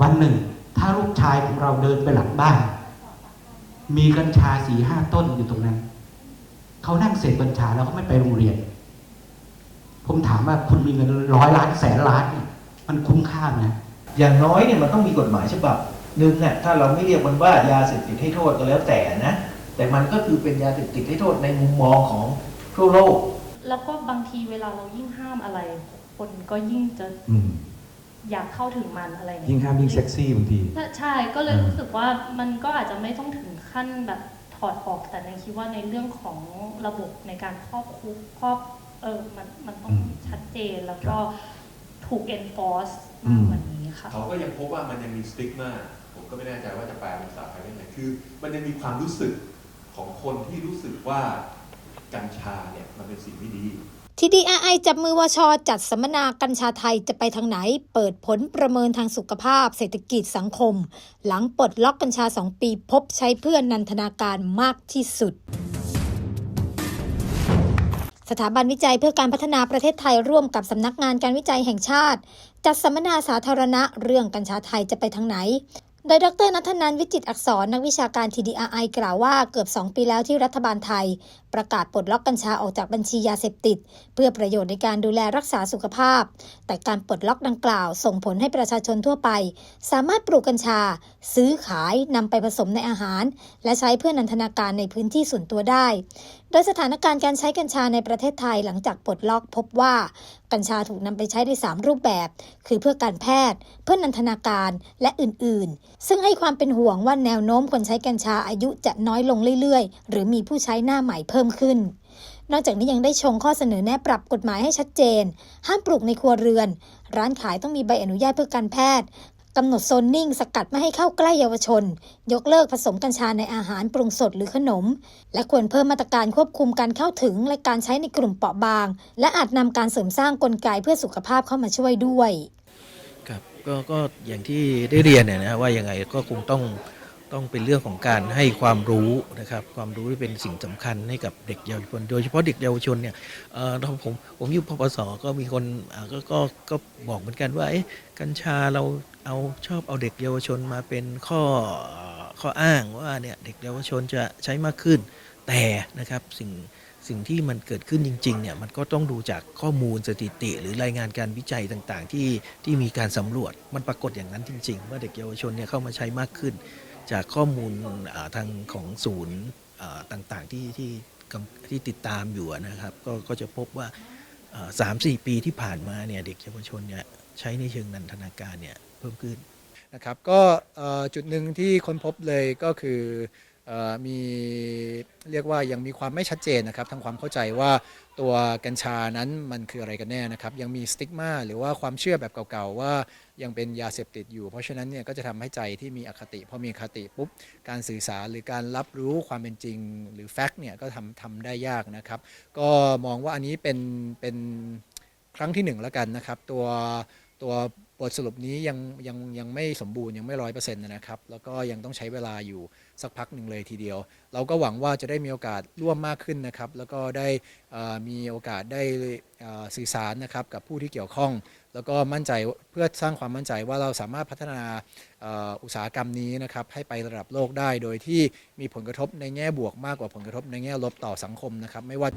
วันหนึ่ง ถ้าลูกชายของเราเดินไปหลังบ้าน มีกัญชาสีห้าต้นอยู่ตรงนั้น เขานั่งเสพกัญชาแล้วเขาไม่ไปโรงเรียน ผมถามว่าคุณมีเงินร้อยล้านแสนล้านเนี่ยมันคุ้มค่าไหมอย่างน้อยเนี่ยมันต้องมีกฎหมายฉบับหนึ่งเนี่ยถ้าเราไม่เรียกมันว่ายาเสพติดให้โทษก็แล้วแต่นะแต่มันก็คือเป็นยาเสพติดให้โทษในมุมมองของทั่วโลก แล้วก็บางทีเวลาเรายิ่งห้ามอะไร คนก็ยิ่งจะ อืมอยากเข้าถึงมันอะไรอย่างยิ่เงี้งยห้ามยิ่งเซ็กซี่บางทีใช่ก็เลยอ่ารู้รู้สึกว่ามันก็อาจจะไม่ต้องถึงขั้นแบบถอดออกแต่ในคิดว่าในเรื่องของระบบในการครอบคุมครอบเออมันมันต้องชัดเจนแล้วก็ถูก enforce มากกว่านี้ค่ะ เขาก็ยังพบว่ามันยังมีสติ๊กมาผมก็ไม่แน่ใจว่าจะแปลเป็นภาษาไทยได้ไงคือ มันยังมีความรู้สึกของคนที่รู้สึกว่ากัญชาเนี่ยมันเป็นสิ่งไม่ดี ที่ DRI จับมือวชจัดสัมมนากัญชาไทยจะไปทางไหน เปิดผลประเมินทางสุขภาพ เศรษฐกิจสังคม หลังปลดล็อกกัญชา 2 ปีพบใช้เพื่อนันทนาการมากที่สุด สถาบันวิจัยเพื่อการพัฒนาประเทศไทยร่วมกับสำนักงานการวิจัยแห่งชาติ จัดสัมมนาสาธารณะเรื่องกัญชาไทยจะไปทางไหนโดยดรนัทนันวิจิตรอักษรนักวิชาการ TDRI กล่าวว่าเกือบ 2 ปีแล้วที่รัฐบาลไทยประกาศปลดล็อกกัญชาออกจากบัญชียาเสพติด เพื่อประโยชน์ในการดูแลรักษาสุขภาพ แต่การปลดล็อกดังกล่าว ส่งผลให้ประชาชนทั่วไป สามารถปลูกกัญชา ซื้อขายนำไปผสมในอาหาร และใช้เพื่อนันทนาการในพื้นที่ส่วนตัวได้ โดยสถานการณ์การใช้กัญชาในประเทศไทยหลังจากปลดล็อกพบว่ากัญชาถูกนำไปใช้ใน3รูปแบบ คือเพื่อการแพทย์ เพื่อนันทนาการและอื่นๆ ซึ่งให้ความเป็นห่วงว่าแนวโน้มคนใช้กัญชาอายุจะน้อยลงเรื่อยๆ หรือมีผู้ใช้หน้าใหม่เพิ่มขึ้น นอกจากนี้ยังได้ชงข้อเสนอแนะปรับกฎหมายให้ชัดเจน ห้ามปลูกในครัวเรือน ร้านขายต้องมีใบอนุญาตเพื่อการแพทย์กำหนดโซนนิ่งสกัดไม่ให้เข้าใกล้เยาวชน ยกเลิกผสมกัญชาในอาหารปรุงสดหรือขนม และควรเพิ่มมาตรการควบคุมการเข้าถึงและการใช้ในกลุ่มเปราะบาง และอาจนำการเสริมสร้างกลไกเพื่อสุขภาพเข้ามาช่วยด้วยครับก็ก็อย่างที่ได้เรียนเนี่ยนะว่ายังไงก็คงต้อง ต้องเป็นเรื่องของการให้ความรู้นะครับความรู้ที่เป็นสิ่งสำคัญให้กับเด็กเยาวชน โดยเฉพาะเด็กเยาวชนเนี่ยเอ่อเราผมผมอยู่ปปสก็มีคนก็ก็ก็บอกเหมือนกันว่าเอ๊ะกัญชาเราเอาชอบเอาเด็กเยาวชนมาเป็นข้อข้ออ้างว่าเนี่ยเด็กเยาวชนจะใช้มากขึ้น แต่นะครับสิ่งสิ่งที่มันเกิดขึ้นจริงๆเนี่ยมันก็ต้องดูจากข้อมูลสถิติ หรือรายงานการวิจัยต่างๆ ที่ที่มีการสำรวจมันปรากฏอย่างนั้นจริงๆ ว่าเด็กเยาวชนเนี่ยเข้ามาใช้มากขึ้น จากข้อมูลทางของศูนย์ต่างๆที่ที่ที่ติดตามอยู่นะครับก็ก็จะพบว่าสามสี่ปีที่ผ่านมาเนี่ยเด็กเยาวชนเนี่ยใช้ในเชิงนันทนาการเนี่ยเพิ่มขึ้นนะครับก็จุดหนึ่งที่ค้นพบเลยก็คืออมี เรียกว่ายังมีความไม่ชัดเจนนะครับทางความเข้าใจว่าตัวกัญชานั้นมันคืออะไรกันแน่นะครับ ยังมีสติ๊กมาหรือว่าความเชื่อแบบเก่าๆว่ายังเป็นยาเสพติดอยู่ เพราะฉะนั้นเนี่ยก็จะทำให้ใจที่มีอคติพอมีอคติปุ๊บการสื่อสารหรือการรับรู้ความเป็นจริง หรือแฟกต์เนี่ยก็ทำทำได้ยากนะครับ ก็มองว่าอันนี้เป็นเป็นครั้งที่หนึ่งแล้วกันนะครับ ตัวตัว บทสรุปนี้ยังยังยังไม่สมบูรณ์ยังไม่ร้อยเปอร์เซ็นต์นะครับ แล้วก็ยังต้องใช้เวลาอยู่สักพักหนึ่งเลยทีเดียว เราก็หวังว่าจะได้มีโอกาสร่วมมากขึ้นนะครับ แล้วก็ได้มีโอกาสได้สื่อสารนะครับกับผู้ที่เกี่ยวข้อง แล้วก็มั่นใจเพื่อสร้างความมั่นใจว่าเราสามารถพัฒนาอุตสาหกรรมนี้นะครับให้ไประดับโลกได้ โดยที่มีผลกระทบในแง่บวกมากกว่าผลกระทบในแง่ลบต่อสังคมนะครับไม่ว่า